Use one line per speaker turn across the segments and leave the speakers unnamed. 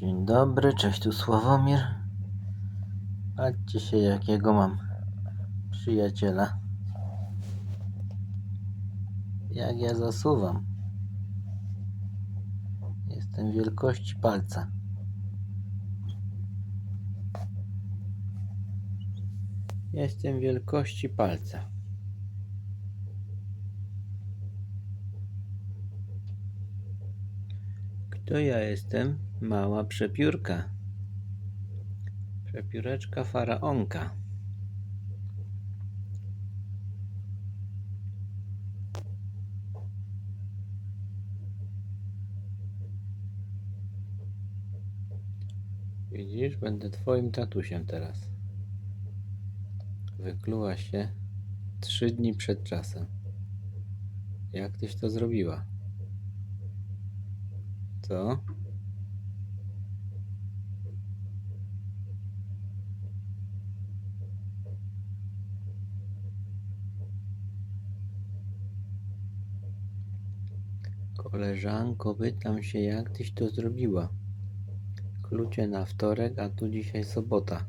Dzień dobry, cześć tu Sławomir. Patrzcie się jakiego mam przyjaciela. Jak ja zasuwam. Jestem wielkości palca. Jestem wielkości palca. Kto ja jestem? Mała przepiórka. Przepióreczka faraonka. Widzisz, będę twoim tatusiem teraz. Wykluła się trzy dni przed czasem. Jak tyś to zrobiła? Co? Koleżanko, pytam się, jak tyś to zrobiła? Klucie na wtorek, a tu dzisiaj sobota.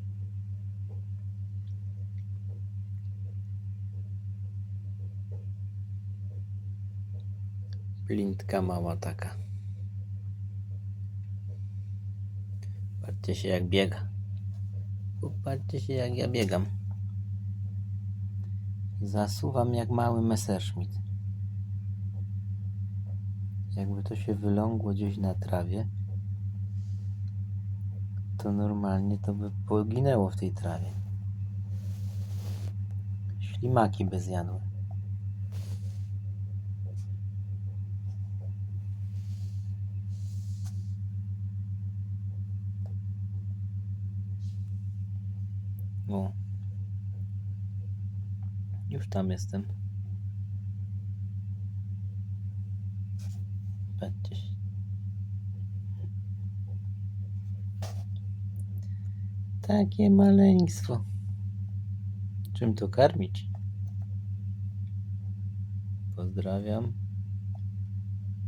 Blintka mała taka. Patrzcie się jak biega. Popatrzcie się jak ja biegam. Zasuwam jak mały Messerschmitt. Jakby to się wylągło gdzieś na trawie, to normalnie to by poginęło w tej trawie. Ślimaki by zjadły. O. Już tam jestem. Patrzcie. Takie maleństwo. Czym to karmić? Pozdrawiam.